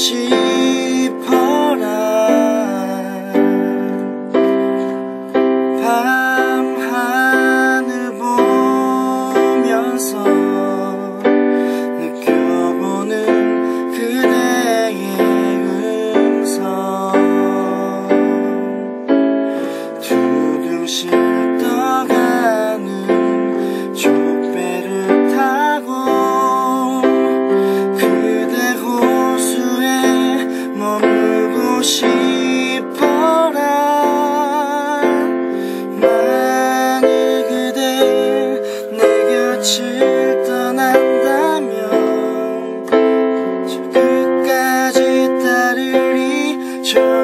是 빛을 떠난다면 저 끝까지 따르리. 저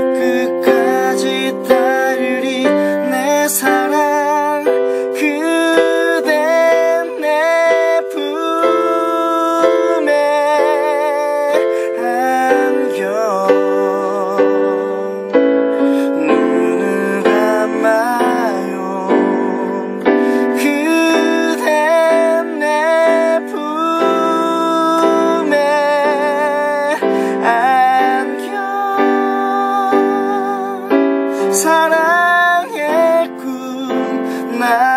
사랑의 꿈나